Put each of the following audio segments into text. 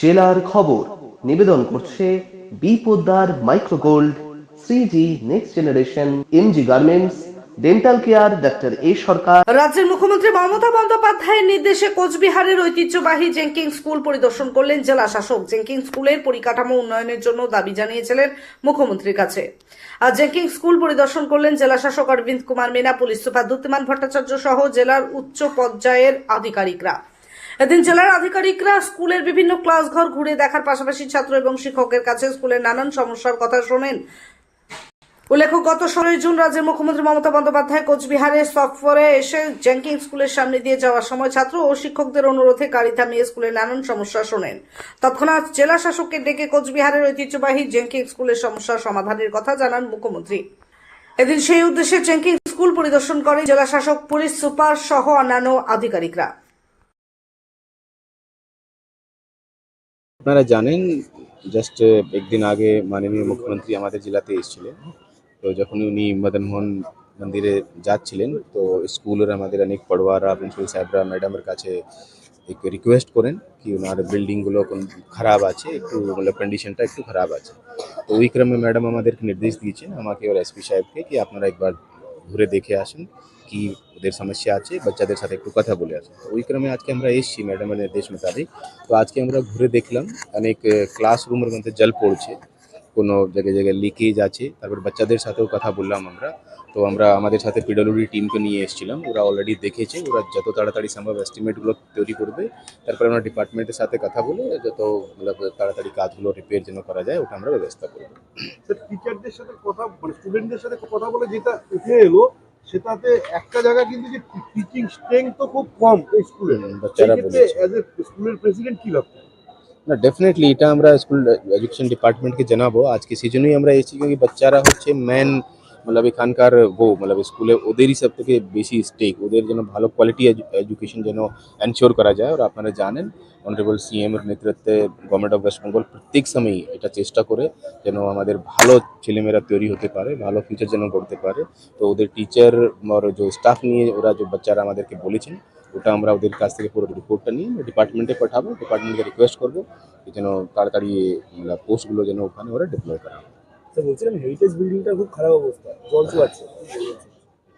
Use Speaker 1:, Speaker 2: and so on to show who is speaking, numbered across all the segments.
Speaker 1: জেলার খবর। নিবেদন করছে B Poddar microgold three next generation MG garments. Dental care doctor A Sarkar.
Speaker 2: রাজ্যের মুখ্যমন্ত্রী মমতা বন্দ্যোপাধ্যায়ের নির্দেশে কোচবিহারের ঐতিহ্যবাহী জেঙ্কিং স্কুল পরিদর্শন করলেন জেলা শাসক। জেঙ্কিং স্কুলের পরিকাঠামো উন্নয়নের জন্য দাবি জানিয়েছিলেন মুখ্যমন্ত্রীর কাছে। আর জেঙ্কিং স্কুল পরিদর্শন করলেন জেলা শাসক অরবিন্দ কুমার মিনা, পুলিশ সুপার দ্যুতিমান ভট্টাচার্য সহ জেলার উচ্চ পর্যায়ের আধিকারিকরা। এদিন জেলার আধিকারিকরা স্কুলের বিভিন্ন ক্লাস ঘর ঘুরে দেখার পাশাপাশি ছাত্র এবং শিক্ষকের কাছে স্কুলের নানান সমস্যার কথা শোনেন। উল্লেখ্য, গত ষোলোই জুন রাজ্যের মুখ্যমন্ত্রী মমতা বন্দ্যোপাধ্যায় কোচবিহারের সফরে এসে জ্যাঙ্কিং স্কুলের সামনে দিয়ে যাওয়ার সময় ছাত্র ও শিক্ষকদের অনুরোধে গাড়ি থামিয়ে স্কুলের নানান সমস্যা শোনেন। তৎক্ষণাৎ জেলা শাসককে ডেকে কোচবিহারের ঐতিহ্যবাহী জেঙ্কিং স্কুলের সমস্যার সমাধানের কথা জানান মুখ্যমন্ত্রী। এদিন সেই উদ্দেশ্যে জেঙ্কিং স্কুল পরিদর্শন করেন জেলা শাসক পুলিশ সুপার সহ অন্যান্য আধিকারিকরা।
Speaker 3: আপনারা জানেন জাস্ট একদিন আগে মাননীয় মুখ্যমন্ত্রী আমাদের জেলাতে এসেছিলেন। তো যখন উনি মদন মোহন মন্দিরে যাচ্ছিলেন, তো স্কুলের আমাদের অনেক পড়ুয়ারা, প্রিন্সিপাল সাহেবরা, ম্যাডামের কাছে একটু রিকোয়েস্ট করেন কি ওনার বিল্ডিংগুলো কোন খারাপ আছে, একটু মানে কন্ডিশনটা একটু খারাপ আছে। তো ওই ক্রমে ম্যাডাম আমাদেরকে নির্দেশ দিয়েছেন, আমাকে ওর এসপি সাহেবকে, কি আপনারা একবার ঘুরে দেখে আসেন। কি ওদের সমস্যা আছে, বাচ্চাদের সাথে একটু কথা বলে আসুন তো ওই ক্রমে আজকে আমরা এসেছি, ম্যাডামের নির্দেশ মোতাবেক। তো আজকে আমরা ঘুরে দেখলাম, অনেক ক্লাসরুমের মধ্যে জল পড়ছে, কোনো জায়গায় জায়গায় লিকেজ আছে, তারপর বাচ্চাদের সাথেও কথা বললাম আমরা। তো আমরা আমাদের সাথে পিডব্লিউডি টিমকে নিয়ে এসেছিলাম, ওরা অলরেডি দেখেছে, ওরা যত তাড়াতাড়ি সম্ভব এস্টিমেটগুলো তৈরি করবে। তারপরে আমরা ডিপার্টমেন্টের সাথে কথা বলে, যত তাড়াতাড়ি কাজগুলো রিপেয়ার যেন করা যায়, ওটা আমরা ব্যবস্থা করব।
Speaker 4: টিচারদের সাথে কথা মানে স্টুডেন্টদের সাথে কথা বলে যেটা উঠে এলো সেটাতে একটা জায়গা কিন্তু যে টিচিং স্ট্রেংথ তো খুব কম এই স্কুলে সেক্ষেত্রে অ্যাজ এ স্কুলের প্রেসিডেন্ট কি ভাবছেন?
Speaker 3: না ডেফিনেটলি এটা আমরা স্কুল এডুকেশন ডিপার্টমেন্টকে জানাব। আজকে সেই জন্যই আমরা এসেছি কারণ বাচ্চারা হচ্ছে মেন মতলব এখানকার গো মতলব স্কুলে ওদেরই সব থেকে বেশি স্টেক ওদের যেন ভালো কোয়ালিটি এডুকেশন যেন এনশিওর করা যায় আর আপনারা জানেন অনারেবল সিএম এর নেতৃত্বে গভর্নমেন্ট অফ ওয়েস্ট বেঙ্গল প্রত্যেক সময়ই এটা চেষ্টা করে যেন আমাদের ভালো ছেলেমেয়েরা তৈরি হতে পারে ভালো ফিউচার যেন করতে পারে তো ওদের টিচার আর যে স্টাফ নিয়ে ওরা যে বাচ্চারা আমাদেরকে বলেছেন ওটা আমরা ওদের কাছ থেকে পুরো রিপোর্টটা নিয়ে ডিপার্টমেন্টে পাঠাবো ডিপার্টমেন্টকে রিকোয়েস্ট করব যেন তাড়াতাড়ি পোস্টগুলো যেন ওখানে ওরা ডিপ্লয় করা।
Speaker 5: স্যার বলছিলাম হেরিটেজ বিল্ডিংটা খুব খারাপ অবস্থা জল চুয়াচ্ছে।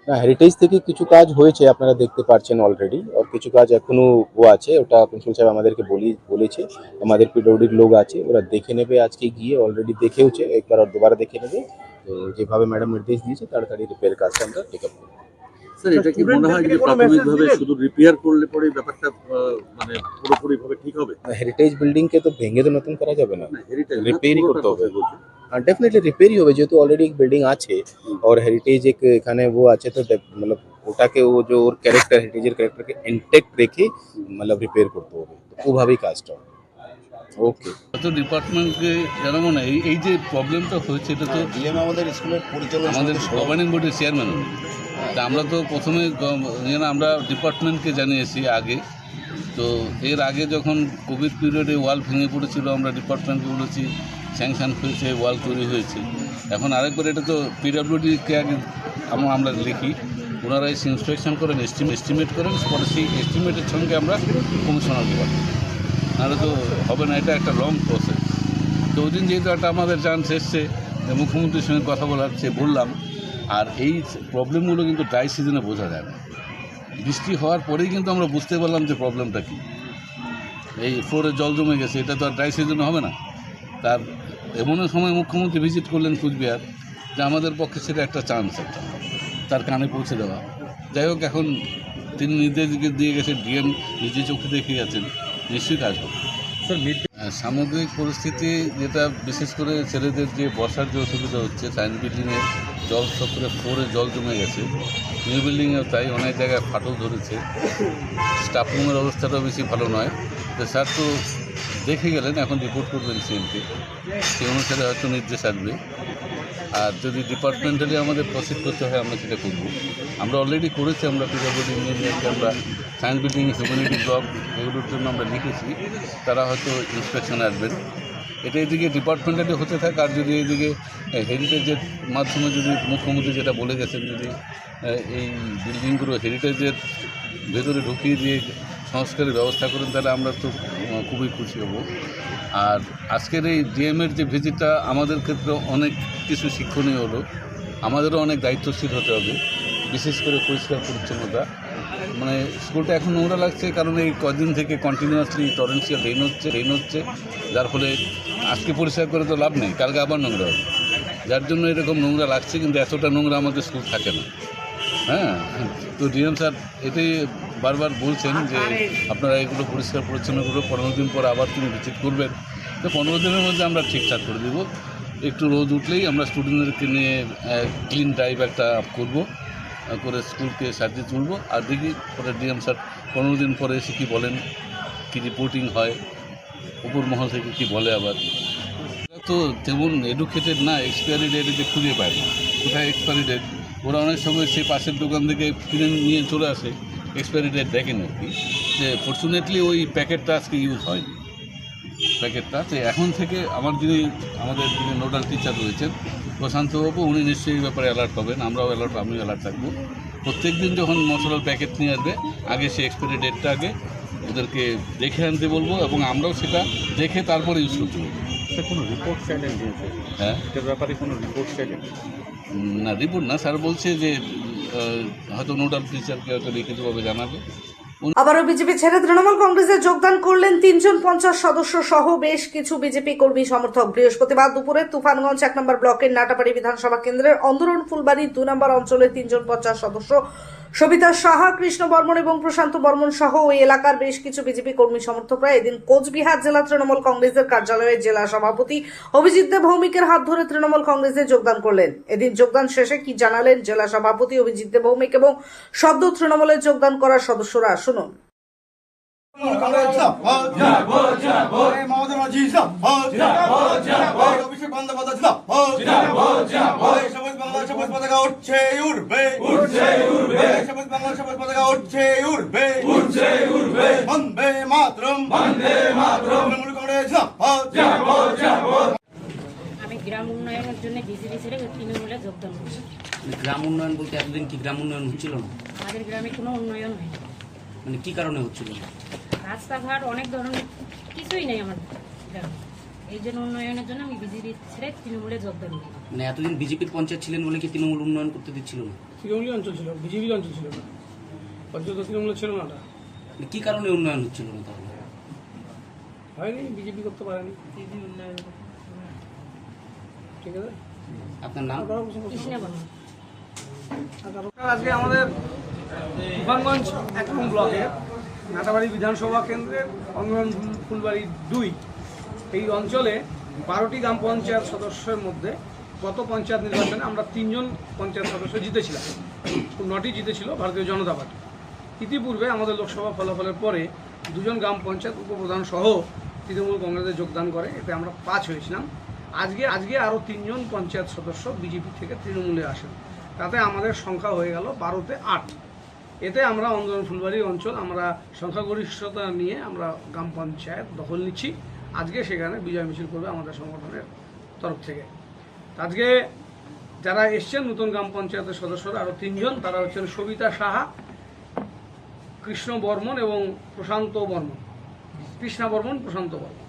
Speaker 3: না হেরিটেজ থেকে কিছু কাজ হয়েছে আপনারা দেখতে পাচ্ছেন অলরেডি আর কিছু কাজ এখনও ও আছে ওটা প্রিন্সিপাল সাহেব আমাদেরকে বলি বলেছে। আমাদের পিডব্লিউডির লোক আছে ওরা দেখে নেবে আজকে গিয়ে অলরেডি দেখেওছে একবার আর দুবার দেখে নেবে। তো যেভাবে ম্যাডাম নির্দেশ দিয়েছে তাড়াতাড়ি রিপেয়ার কাজটা আমরা টেক আপ করব।
Speaker 6: স্যার এটা কি মনে হয় যে প্রাথমিকভাবে শুধু রিপেয়ার করলে পরে ব্যাপারটা মানে পুরোপুরি ভাবে ঠিক হবে?
Speaker 3: হেরিটেজ বিল্ডিংকে তো ভেঙে তো নতুন করা যাবে না। Repair-ই করতে হবে। ডেফিনেটলি রিপেয়ারই হবে যেহেতু অলরেডি বিল্ডিং আছে ওর হেরিটেজ এক এখানে ও আছে তো মানে ওটাকে ও যে ওর ক্যারেক্টার হেরিটেজের ক্যারেক্টারকে ইনটেক্ট রেখে মানে রিপেয়ার করতে হবে। তো ওভাবেই কাজটা হবে। ওকে
Speaker 7: তো ডিপার্টমেন্টকে জানাব না এই এই যে প্রবলেমটা হয়েছে এটা তো হ্যাঁ,
Speaker 8: ডিএম আমাদের স্কুলের পরিচালক
Speaker 7: আমাদের গভর্নিং বোর্ডের চেয়ারম্যান তা আমরা তো প্রথমে ইয়ে আমরা ডিপার্টমেন্টকে জানিয়েছি আগে। তো এর আগে যখন কোভিড পিরিয়ডে ওয়াল ভেঙে পড়েছিল আমরা ডিপার্টমেন্টকে বলেছি স্যাংশন হয়েছে, ওয়াল তৈরি হয়েছে। এখন আরেকবার এটা তো পিডাব্লিউডিকে আগে আমরা লিখি। ওনারা এসে ইন্সপেকশন করেন এস্টিমেট করেন, পরে সেই এস্টিমেটের সঙ্গে আমরা কমিশনারকে পাঠাই নাহলে তো হবে না, এটা একটা লং প্রসেস তো ওই দিন যেহেতু একটা আমাদের চান্স এসছে মুখ্যমন্ত্রীর সঙ্গে কথা বলার সে বললাম, আর এই প্রবলেমগুলো কিন্তু ড্রাই সিজনে বোঝা যায় না। বৃষ্টি হওয়ার পরেই কিন্তু আমরা বুঝতে পারলাম যে প্রবলেমটা কী। এই ফ্লোরে জল জমে গেছে, এটা তো আর ড্রাই সিজনে হবে না। তার এমন সময় মুখ্যমন্ত্রী ভিজিট করলেন কুচবিহার যে আমাদের পক্ষে সেটা একটা চান্স একটা তার কানে পৌঁছে দেওয়া। যাই হোক এখন তিনি নির্দেশ দিয়ে গেছে ডিএম নিজে চোখে দেখে গেছেন নিশ্চয়ই কাজ হবে। সামগ্রিক পরিস্থিতি যেটা বিশেষ করে ছেলেদের যে বসার যে অসুবিধা হচ্ছে সায়েন্স বিল্ডিংয়ে জল চক্রে ফোরে জল জমে গেছে। নিউ বিল্ডিংয়েও তাই অনেক জায়গায় ফাটল ধরেছে। স্টাফ রুমের অবস্থাটাও বেশি ভালো নয়। তো স্যার তো দেখে গেলেন, এখন রিপোর্ট করবেন সিএমকে সেই অনুসারে হয়তো নির্দেশ আসবে। আর যদি ডিপার্টমেন্টালি আমাদের প্রসিড করতে হয়, আমরা সেটা করব। আমরা অলরেডি করেছি, আমরা পিডব্লিউডি ইঞ্জিনিয়ারকে আমরা সায়েন্স বিল্ডিং হিউম্যানিটি ব্লক এগুলোর জন্য আমরা লিখেছি। তারা হয়তো ইন্সপেকশনে আসবেন। এটা এদিকে ডিপার্টমেন্টালি হতে থাকে, আর যদি এদিকে হেরিটেজের মাধ্যমে যদি মুখ্যমন্ত্রী যেটা বলে গেছেন, যদি এই বিল্ডিংগুলো হেরিটেজের ভেতরে ঢুকিয়ে দিয়ে সংস্কারের ব্যবস্থা করেন, তাহলে আমরা তো খুবই খুশি হব। আর আজকের এই ডিএমের যে ভিজিটটা আমাদের ক্ষেত্রে অনেক কিছু শিক্ষণীয় হলো। আমাদেরও অনেক দায়িত্বশীল হতে হবে, বিশেষ করে পরিষ্কার পরিচ্ছন্নতা। মানে স্কুলটা এখন নোংরা লাগছে, কারণ এই কদিন থেকে কন্টিনিউয়াসলি টরেন্সিয়াল রেন হচ্ছে রেন হচ্ছে, যার ফলে আজকে পরিষ্কার করে তো লাভ নেই, কালকে আবার নোংরা হবে। যার জন্য এরকম নোংরা লাগছে, কিন্তু এতটা নোংরা আমাদের স্কুল থাকে না। হ্যাঁ তো ডিএম স্যার এটাই বারবার বলছেন যে আপনারা এগুলো পরিষ্কার পরিচ্ছন্ন করে পনেরো দিন পর আবার তিনি ভিজিট করবেন। তো পনেরো দিনের মধ্যে আমরা ঠিকঠাক করে দেবো। একটু রোদ উঠলেই আমরা স্টুডেন্টদেরকে নিয়ে ক্লিন ড্রাইভ একটা করব করে স্কুলকে সাজিয়ে তুলবো। আর দেখি পরে ডিএম স্যার পনেরো দিন পরে এসে কী বলেন কী রিপোর্টিং হয় উপর মহল থেকে কী বলে আবার। তো তেমন এডুকেটেড না এক্সপায়ারি ডেট যে খুঁজে পায় না। কোথায় এক্সপায়ারি ডেট ওরা অনেক সময় সেই পাশের দোকান থেকে কিনে নিয়ে চলে আসে। এক্সপায়ারি ডেট দেখেন আর কি। যে ফর্চুনেটলি ওই প্যাকেটটা আজকে ইউজ হয়নি। প্যাকেটটা তো এখন থেকে আমার যিনি, আমাদের যিনি নোডাল টিচার রয়েছেন প্রশান্তবাবু উনি নিশ্চয়ই এই ব্যাপারে অ্যালার্ট হবেন আমরাও অ্যালার্ট আমিও অ্যালার্ট থাকব। প্রত্যেক দিন যখন মশলার প্যাকেট নিয়ে আসবে, আগে সেই এক্সপায়ারি ডেটটা আগে ওদেরকে দেখে আনতে বলব এবং আমরাও সেটা দেখে তারপরে ইউজ করতে বলব।
Speaker 8: কোনো রিপোর্ট চাইলেন
Speaker 7: হ্যাঁ?
Speaker 8: এটার ব্যাপারে কোনো রিপোর্ট চাইলেন
Speaker 7: না রিপোর্ট না স্যার বলছে যে হয়তো নোডাল ফিচারকে হয়তো লিখিতভাবে জানাবে।
Speaker 2: আবারও বিজেপি ছেড়ে তৃণমূল কংগ্রেসে যোগদান করলেন তিনজন পঞ্চাশ সদস্য সহ বেশ কিছু বিজেপি কর্মী সমর্থক। বৃহস্পতিবার দুপুরে তুফানগঞ্জ এক নম্বর ব্লকের নাটাবাড়ি বিধানসভা কেন্দ্রের অন্দরন ফুলবাড়ি দু নম্বর অঞ্চলের তিনজন পঞ্চাশ সদস্য সবিতা সাহা, কৃষ্ণ বর্মন এবং প্রশান্ত বর্মন সহ ওই এলাকার বেশ কিছু বিজেপি কর্মী সমর্থকরা এদিন কোচবিহার জেলা তৃণমূল কংগ্রেসের কার্যালয়ে জেলা সভাপতি অভিজিৎ দেব ভৌমিকের হাত ধরে তৃণমূল কংগ্রেসে যোগদান করলেন। এদিন যোগদান শেষে কি জানালেন জেলা সভাপতি অভিজিৎ দেব ভৌমিক এবং সদ্য তৃণমূলে যোগদান করা সদস্যরা? শুনুন।
Speaker 9: আমি গ্রাম উন্নয়নের জন্য বিজেপি ছেড়ে তৃণমূলে যোগদান করছি।
Speaker 10: গ্রাম উন্নয়ন বলতে এতদিন কি গ্রাম উন্নয়ন হচ্ছিল না?
Speaker 9: আমাদের গ্রামে কোনো উন্নয়ন হয়নি।
Speaker 10: মানে কি কারণে হচ্ছিল?
Speaker 9: রাস্তাঘাট অনেক ধরনের কিছুই নেই আমার গ্রামে এই জন্য উন্নয়নের জন্য আমি বিজেপি ছেড়ে তৃণমূলে যোগদান করি
Speaker 10: মানে এতদিন বিজেপির পঞ্চায়েত ছিলেন বলে কি তৃণমূল উন্নয়ন করতে দিচ্ছিল না?
Speaker 5: তৃণমূলী অঞ্চল ছিল বিজেপির অঞ্চল ছিল। না পর্যন্ত তৃণমূল ছিল না ওটা।
Speaker 10: মানে কি কারণে উন্নয়ন হচ্ছিল না তাহলে?
Speaker 5: হয়নি বিজেপি করতে পারেনি। ঠিক আছে?
Speaker 10: আপনার নাম?
Speaker 5: আজকে আমাদের তুফানগঞ্জ এক নং ব্লকের নাটাবাড়ি বিধানসভা কেন্দ্রের অঙ্গন ফুলবাড়ি দুই। এই অঞ্চলে বারোটি গ্রাম পঞ্চায়েত সদস্যের মধ্যে গত পঞ্চায়েত নির্বাচনে আমরা তিনজন পঞ্চায়েত সদস্য জিতেছিলাম। নটি জিতেছিল ভারতীয় জনতা পার্টি। ইতিপূর্বে আমাদের লোকসভা ফলাফলের পরে দুজন গ্রাম পঞ্চায়েত উপপ্রধান সহ তৃণমূল কংগ্রেসে যোগদান করে, এতে আমরা পাঁচ হয়েছিলাম। আজকে আজকে আরও তিনজন পঞ্চায়েত সদস্য বিজেপি থেকে তৃণমূলে আসেন। তাতে আমাদের সংখ্যা হয়ে গেল বারোতে আট। এতে আমরা অন্দরন ফুলবাড়ি অঞ্চল, আমরা সংখ্যাগরিষ্ঠতা নিয়ে আমরা গ্রাম পঞ্চায়েত দখল নিচ্ছি। আজকে সেখানে বিজয় মিছিল করবে আমাদের সংগঠনের তরফ থেকে। আজকে যারা এসছেন নতুন গ্রাম পঞ্চায়েতের সদস্যরা আরও তিনজন, তারা হচ্ছেন সবিতা সাহা, কৃষ্ণ বর্মন এবং প্রশান্ত বর্মন। কৃষ্ণা বর্মন, প্রশান্ত বর্মন।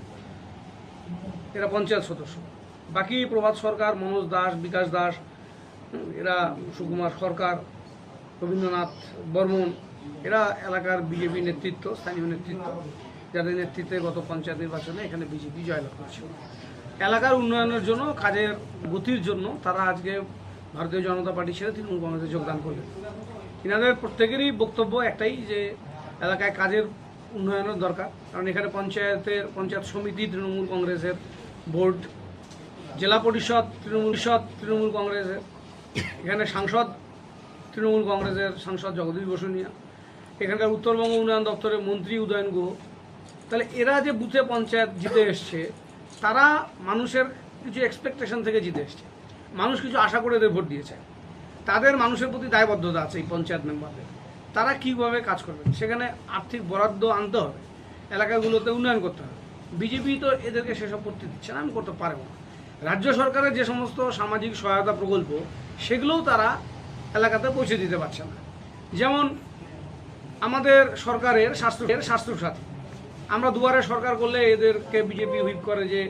Speaker 5: এরা পঞ্চায়েত সদস্য। বাকি প্রভাত সরকার, মনোজ দাস, বিকাশ দাস, এরা সুকুমার সরকার রবীন্দ্রনাথ বর্মন, এরা এলাকার বিজেপি নেতৃত্ব, স্থানীয় নেতৃত্ব, যাদের নেতৃত্বে গত পঞ্চায়েত নির্বাচনে এখানে বিজেপি জয়লাভ করেছিল। এলাকার উন্নয়নের জন্য, কাজের গতির জন্য তারা আজকে ভারতীয় জনতা পার্টি ছেড়ে তৃণমূল কংগ্রেসে যোগদান করলেন। এনাদের প্রত্যেকেরই বক্তব্য একটাই যে, এলাকায় কাজের উন্নয়নের দরকার। কারণ এখানে পঞ্চায়েতের, পঞ্চায়েত সমিতি তৃণমূল কংগ্রেসের, বোর্ড, জেলা পরিষদ তৃণমূল পরিষদ তৃণমূল কংগ্রেসের, এখানে সাংসদ তৃণমূল কংগ্রেসের সাংসদ জগদীশ বসুনিয়া, এখানকার উত্তরবঙ্গ উন্নয়ন দপ্তরের মন্ত্রী উদয়ন গুহ, তাহলে এরা যে বুথে পঞ্চায়েত জিতে এসছে, তারা মানুষের কিছু এক্সপেকটেশন থেকে জিতে এসছে। মানুষ কিছু আশা করে এদের ভোট দিয়েছে। তাদের মানুষের প্রতি দায়বদ্ধতা আছে এই পঞ্চায়েত মেম্বারদের। তারা কীভাবে কাজ করবে? সেখানে আর্থিক বরাদ্দ আনতে হবে, এলাকাগুলোতে উন্নয়ন করতে হবে। বিজেপি তো এদেরকে সেসব করতে দিচ্ছে না, আমি করতে পারব না। রাজ্য সরকারের যে সমস্ত সামাজিক সহায়তা প্রকল্প, সেগুলোও তারা এলাকাতে পৌঁছে দিতে পারছে না। যেমন আমাদের সরকারের স্বাস্থ্য স্বাস্থ্য সাথী আমরা দুয়ারে সরকার করলে এদেরকে বিজেপি হুইপ করে যে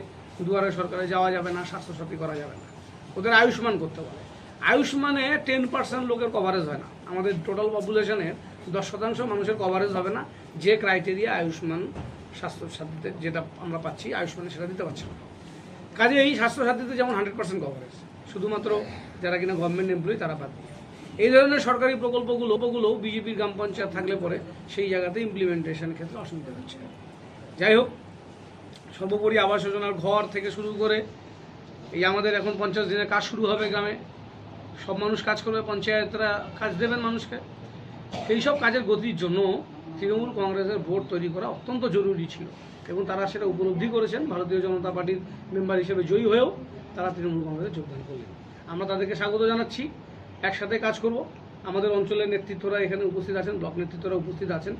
Speaker 5: দুয়ারে সরকারে যাওয়া যাবে না, স্বাস্থ্যসাথী করা যাবে না। ওদের আয়ুষ্মান করতে বলে। আয়ুষ্মানে টেন পার্সেন্ট লোকের কভারেজ হয় না। আমাদের টোটাল পপুলেশনের দশ শতাংশ মানুষের কভারেজ হবে না। যে ক্রাইটেরিয়া আয়ুষ্মান স্বাস্থ্য সাথীতে যেটা আমরা পাচ্ছি, আয়ুষ্মানে সেটা দিতে পারছে না। কাজে এই স্বাস্থ্য সাথীতে যেমন হান্ড্রেড পার্সেন্ট কভারেজ শুধুমাত্র যারা কিনা গভর্নমেন্ট এমপ্লয়ি তারা বাদ দিয়ে। এই ধরনের সরকারি প্রকল্পগুলো প্রকল্পগুলো বিজেপির গ্রাম পঞ্চায়েত থাকলে পরে সেই জায়গাতে ইমপ্লিমেন্টেশনের ক্ষেত্রে অসুবিধা হচ্ছে। যাই হোক, সর্বোপরি আবাস যোজনার ঘর থেকে শুরু করে এই আমাদের এখন পঞ্চাশ দিনের কাজ শুরু হবে গ্রামে। সব মানুষ কাজ করবে, পঞ্চায়েতরা কাজ দেবেন মানুষকে। সেই সব কাজের গতির জন্য তৃণমূল কংগ্রেসের ভোট তৈরি করা অত্যন্ত জরুরি ছিল এবং তারা সেটা উপলব্ধি করেছেন। ভারতীয় জনতা পার্টির মেম্বার হিসেবে জয়ী হয়েও তারা তৃণমূল কংগ্রেসে যোগদান করলেন। আমরা তাদেরকে স্বাগত জানাচ্ছি। একসাথে কাজ করব। আমাদের অঞ্চলের নেতৃত্বরা এখানে উপস্থিত আছেন, ব্লক নেতৃত্বরা উপস্থিত আছেন।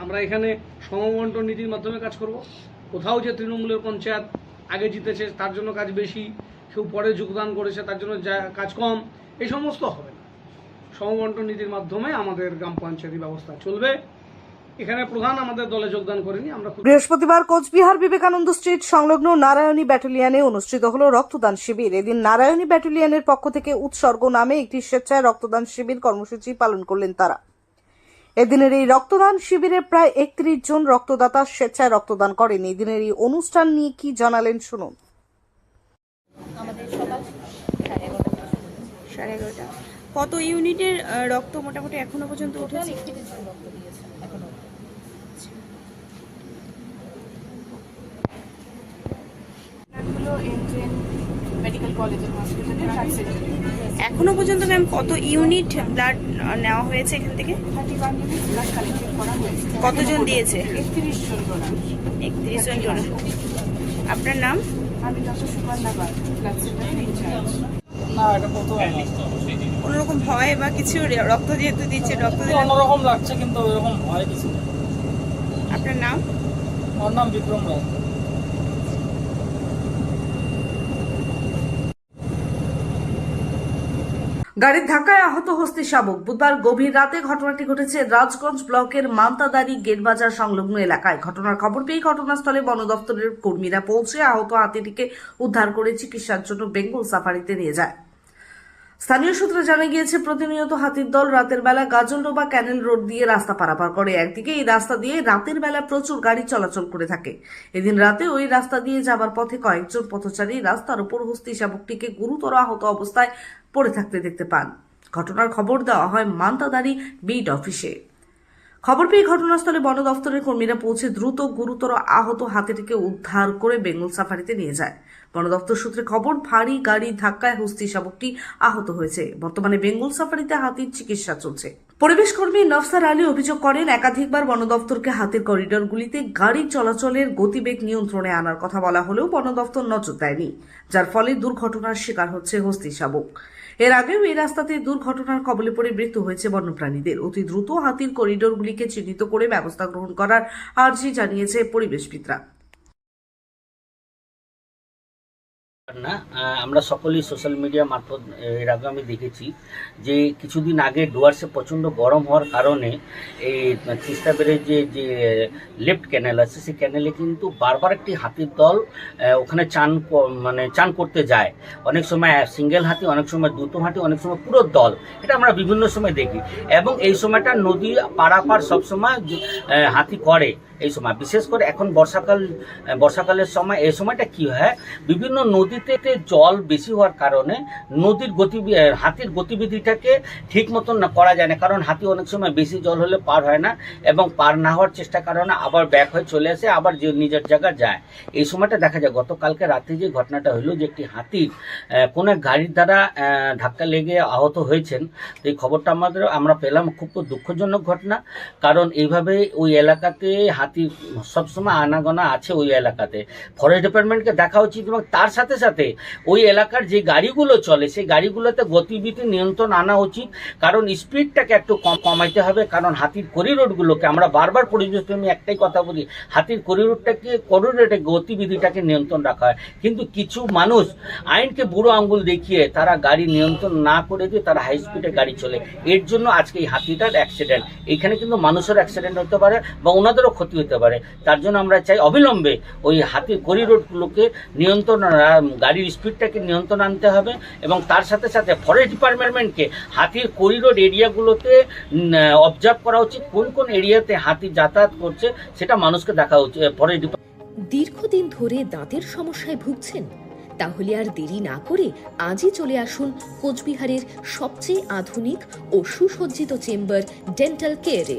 Speaker 5: আমরা- এখানে সমবন্টন নীতির মাধ্যমে কাজ করব। কোথাও যে তৃণমূলের পঞ্চায়েত আগে জিতেছে, তার জন্য কাজ বেশি, কেউ পরে যোগদান করেছে, তার জন্য যা- কাজ কম এই সমস্ত হবে না। সমবন্টন নীতির মাধ্যমে আমাদের গ্রাম পঞ্চায়েতের ব্যবস্থা চলবে। এখানে প্রধান আমাদের দলে যোগদান করেনি আমরা
Speaker 2: বৃহস্পতিবার কোচবিহার বিবেকানন্দ স্ট্রিট সংলগ্ন নারায়ণী ব্যাটালিয়নে অনুষ্ঠিত হলো রক্তদান শিবির। এদিন নারায়ণী ব্যাটালিয়নের পক্ষ থেকে উৎসর্গ নামে একটি স্বেচ্ছায় রক্তদান শিবির কর্মসূচি পালন করলেন তারা। এদিনের এই রক্তদান শিবিরে প্রায় একত্রিশ জন রক্তদাতা স্বেচ্ছায় রক্তদান করেন। এই দিনের এই অনুষ্ঠান নিয়ে কি জানালেন শুনুন।
Speaker 11: আমাদের সকাল সাড়ে এগারোটা। সাড়ে এগারোটা। কত ইউনিটের রক্ত মোটামুটি এখনও পর্যন্ত উঠেছে?
Speaker 12: মেডিকেল কলেজের হসপিটালে ব্লাড সেন্টারে
Speaker 11: এখনও পর্যন্ত ম্যাম কত ইউনিট ব্লাড নেওয়া হয়েছে এখান থেকে?
Speaker 12: Thirty one unit blood collected করা হয়েছে।
Speaker 11: কতজন দিয়েছে?
Speaker 12: একত্রিশ জন ডোনার
Speaker 11: একত্রিশ জন জন আপনার নাম?
Speaker 12: আমি ডক্টর সুপর্ণা বাগ ব্লাড সেন্টারের ইনচার্জ
Speaker 11: কোনোরকম ভয় বা কিছু রক্ত যেহেতু দিচ্ছে রক্ত
Speaker 5: অন্যরকম লাগছে কিন্তু এরকম ভয় কিছু
Speaker 11: আপনার নাম?
Speaker 5: আমার নাম বিক্রম রায়।
Speaker 2: গাড়ির ধাক্কায় আহত হস্তি শাবক। বুধবার গভীর রাতে ঘটনাটি ঘটেছে রাজগঞ্জ ব্লকের মান্তাদারি গেটবাজার সংলগ্ন এলাকায়। ঘটনার খবর পেয়ে ঘটনাস্থলে বন দপ্তরের কর্মীরা পৌঁছে আহত হাতিটিকে উদ্ধার করে চিকিৎসার জন্য বেঙ্গল সাফারিতে নিয়ে যায়। স্থানীয় সূত্রে জানা গিয়েছে, প্রতিনিয়ত হাতির দল রাতের বেলা গাজলডোবা ক্যানেল রোড দিয়ে রাস্তা পারাপার করে। একদিকে এই রাস্তা দিয়ে রাতের বেলা প্রচুর গাড়ি চলাচল করে থাকে। এদিন রাতে ওই রাস্তা দিয়ে যাবার পথে কয়েকজন পথচারী রাস্তার উপর হস্তি শাবকটিকে গুরুতর আহত অবস্থায় পড়ে থাকতে দেখতে পান। ঘটনার খবর দেওয়া হয় মান্তাদারি বিট অফিসে। খবর পেয়ে ঘটনাস্থলে বন দফতরের কর্মীরা পৌঁছে দ্রুত গুরুতর আহত হাতিটিকে উদ্ধার করে বেঙ্গল সাফারিতে নিয়ে যায়। বন দফতর সূত্রে খবর, ভারী গাড়ি ধাক্কায় হস্তি শাবকটি আহত হয়েছে। বর্তমানে বেঙ্গল সাফারিতে হাতির চিকিৎসা চলছে। পরিবেশ কর্মী নফসার আলী অভিযোগ করেন, একাধিকবার বন দফতরকে হাতির করিডরগুলিতে গাড়ি চলাচলের গতিবেগ নিয়ন্ত্রণে আনার কথা বলা হলেও বন দফতর নজর দেয়নি, যার ফলে দুর্ঘটনার শিকার হচ্ছে হস্তি শাবক। এর আগেও এই রাস্তাতে দুর্ঘটনার কবলে পড়ে মৃত্যু হয়েছে বন্যপ্রাণীদের। অতি দ্রুত হাতির করিডোরগুলিকে চিহ্নিত করে ব্যবস্থা গ্রহণ করার আর্জি জানিয়েছে পরিবেশবিদরা।
Speaker 10: না আমরা সকলেই সোশ্যাল মিডিয়া মারফত এর আগে আমি দেখেছি যে কিছুদিন আগে ডুয়ার্সে প্রচণ্ড গরম হওয়ার কারণে এই তিস্তা ব্যারেজে যে লেফট ক্যানেল আছে সেই ক্যানেলে কিন্তু বারবার একটি হাতির দল ওখানে চান মানে চান করতে যায়। অনেক সময় সিঙ্গেল হাতি অনেক সময় দুটো হাতি অনেক সময় পুরো দল। এটা আমরা বিভিন্ন সময় দেখি। এবং এই সময়টা নদী পারাপার সবসময় যে, হাতি করে। এই সময়। বিশেষ করে এখন বর্ষাকাল বর্ষাকালের সময়, এই সময়টা কি হয়? বিভিন্ন নদীতে জল বেশি হওয়ার কারণে নদীর গতি হাতির গতিবিধিটাকে ঠিক মতন না করা যায় না। কারণ হাতি অনেক সময় বেশি জল হলে পার হয় না এবং পার না হওয়ার চেষ্টার কারণে আবার ব্যাক হয়ে চলে আসে, আবার যে নিজের জায়গায় যায়। এই সময়টা দেখা যায়, গতকালকে রাতে যে ঘটনাটা হলো যে একটি হাতির কোনো গাড়ির দ্বারা ধাক্কা লেগে আহত হয়েছেন, এই খবরটা আমাদের, আমরা পেলাম, খুব দুঃখজনক ঘটনা। কারণ এইভাবে ওই এলাকাতে হাতি সবসময় আনাগোনা আছে ওই এলাকাতে। ফরেস্ট ডিপার্টমেন্টকে দেখা উচিত এবং তার সাথে সাথে ওই এলাকার যে গাড়িগুলো চলে, সেই গাড়িগুলোতে গতিবিধি নিয়ন্ত্রণ আনা উচিত। কারণ স্পিডটাকে একটু কম কমাইতে হবে। কারণ হাতির করিডোরগুলোকে আমরা বারবার পরিবেশ প্রেমী একটাই কথা বলি, হাতির করিডোরটাকে করিডোরে গতিবিধিটাকে নিয়ন্ত্রণ রাখা হয়। কিন্তু কিছু মানুষ আইনকে বুড়ো আঙ্গুল দেখিয়ে তারা গাড়ি নিয়ন্ত্রণ না করে দিয়ে তারা হাই স্পিডে গাড়ি চলে। এর জন্য আজকে এই হাতিটার অ্যাক্সিডেন্ট এখানে কিন্তু মানুষের অ্যাক্সিডেন্ট হতে পারে বা ওনাদেরও ক্ষতি হতে পারে। তার জন্য আমরা চাই অবিলম্বে ওই হাতির করিডোরগুলোকে নিয়ন্ত্রণ, গাড়ির স্পিডটাকে নিয়ন্ত্রণ আনতে হবে এবং তার সাথে সাথে ফরেস্ট ডিপার্টমেন্টকে হাতির করিডোর এরিয়াগুলোতে অবজার্ভ করা উচিত কোন কোন এরিয়াতে হাতি যাতায়াত করছে সেটা মানুষকে দেখা উচিত ফরেস্ট
Speaker 13: দীর্ঘদিন ধরে দাঁতের সমস্যায় ভুগছেন। তাহলে আর দেরি না করে আজই চলে আসুন কোচবিহারের সবচেয়ে আধুনিক ও সুসজ্জিত চেম্বার ডেন্টাল কেয়ারে।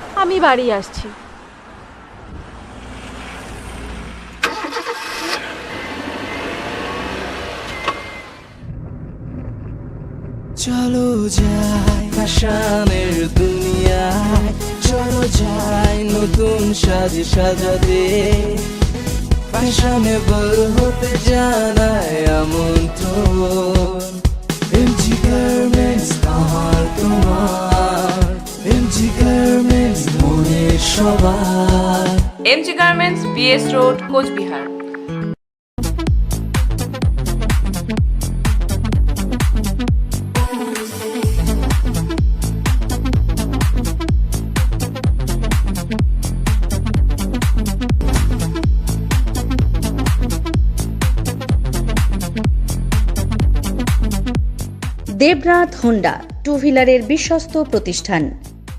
Speaker 14: আমি বাড়ি আসছি।
Speaker 15: চলো যাই ফ্যাশনের দুনিয়ায়, চলো যাই নতুন সাজে সাজাতে। ফ্যাশনেবল হতে জানায় আমন্ত্রণ। এমজি গার্মেন্টস তোমার সবার।
Speaker 12: MG garments BS road Cooch Behar.
Speaker 16: Debnath Honda two হুইলারের বিশ্বস্ত প্রতিষ্ঠান।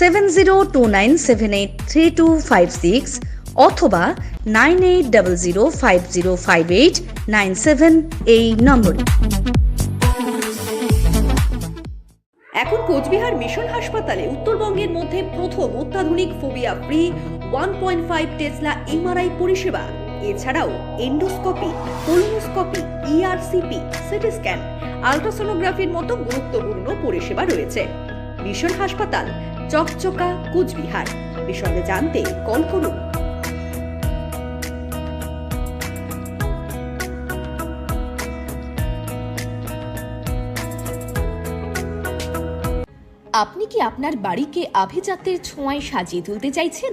Speaker 16: seven zero two nine seven eight three two five six অথবা nine eight double zero five zero five eight nine seven এই নম্বরে।
Speaker 13: এখন Cooch Behar mission হাসপাতালে উত্তরবঙ্গের মধ্যে প্রথম অত্যাধুনিক phobia free one point five tesla MRI পরিষেবা। এছাড়াও endoscopy colonoscopy ERCP CT scan, আলট্রাসোনোগ্রাফির মতো গুরুত্বপূর্ণ পরিষেবা রয়েছে। মিশন হাসপাতাল চকচকা কুচবিহার। বিষয়ে জানতে কল করুন। আপনি কি আপনার বাড়িকে আভিজাত্যের ছোঁয়ায় সাজিয়ে তুলতে চাইছেন?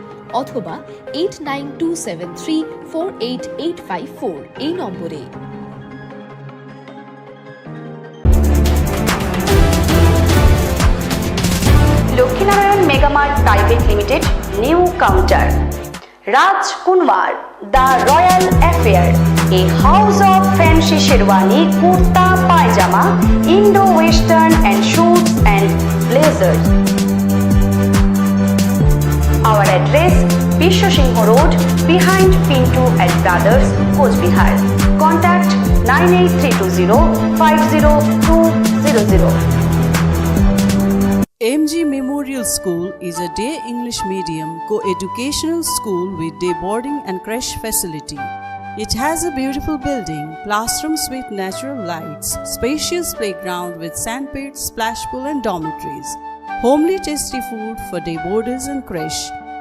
Speaker 13: অথবা এইট এই নম্বরে।
Speaker 16: Lakshminarayan megamart private limited, new counter. Raj Kunwar, the royal affair, a house of fancy sherwani kurta, pyjama indo western and suits and blazers. Our address Bisho Singh Road behind Pintu and Brothers, Coachbihar. Contact 98320 50200.
Speaker 17: MG Memorial School is a day English medium co-educational school with day boarding and creche facility. It has a beautiful building, classrooms with natural lights, spacious playground with sandpit, splash pool and dormitories. Homely tasty food for day boarders and creche.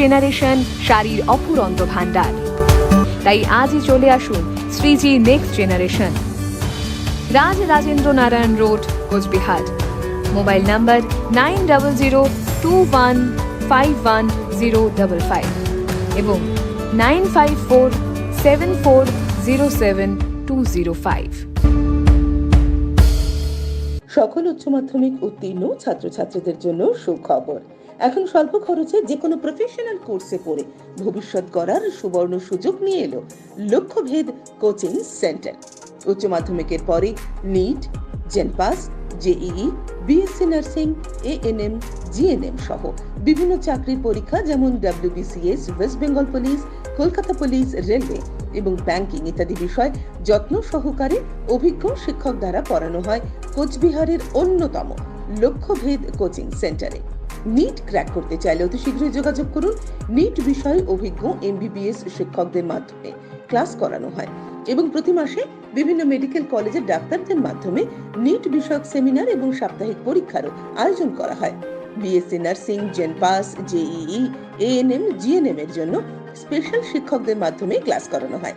Speaker 14: Generation শাড়ির অফুরন্ত ভান্ডার তাই আজই চলে আসুন Shreeji next generation Raj Rajendra Narayan road, Coochbehar. Mobile number nine double zero two one five one zero double five এবং nine five four seven four zero seven two zero five.
Speaker 18: সকল উচ্চ মাধ্যমিক উত্তীর্ণ ছাত্রছাত্রীদের জন্য সুখবর। এখন স্বল্প খরচে যে কোনো প্রফেশনাল কোর্সে পড়ে ভবিষ্যৎ গড়ার সুবর্ণ সুযোগ নিয়ে এলো লক্ষ্যভেদ কোচিং সেন্টার উচ্চ মাধ্যমিকের পরে NEET JENPAS JEE BSc nursing ANM GNM সহ বিভিন্ন চাকরির পরীক্ষা যেমন WBCS West Bengal police Kolkata police railway এবং ব্যাংকিং ইত্যাদি বিষয় যত্ন সহকারে অভিজ্ঞ শিক্ষক দ্বারা পড়ানো হয় কোচবিহারের অন্যতম লক্ষ্যভেদ কোচিং সেন্টারে নিট ক্র্যাক করতে চাইলে অতি শীঘ্রই যোগাযোগ করুন। নিট বিষয়ে অভিজ্ঞ এমবিবিএস শিক্ষকদের মাধ্যমে ক্লাস করানো হয় এবং প্রতি মাসে বিভিন্ন মেডিকেল কলেজের ডাক্তারদের মাধ্যমে নিট বিষয়ক সেমিনার এবং সাপ্তাহিক পরীক্ষারও আয়োজন করা হয়। BSc nursing JENPAS JEE ANM GNM এর জন্য স্পেশাল শিক্ষকদের মাধ্যমে ক্লাস করানো হয়।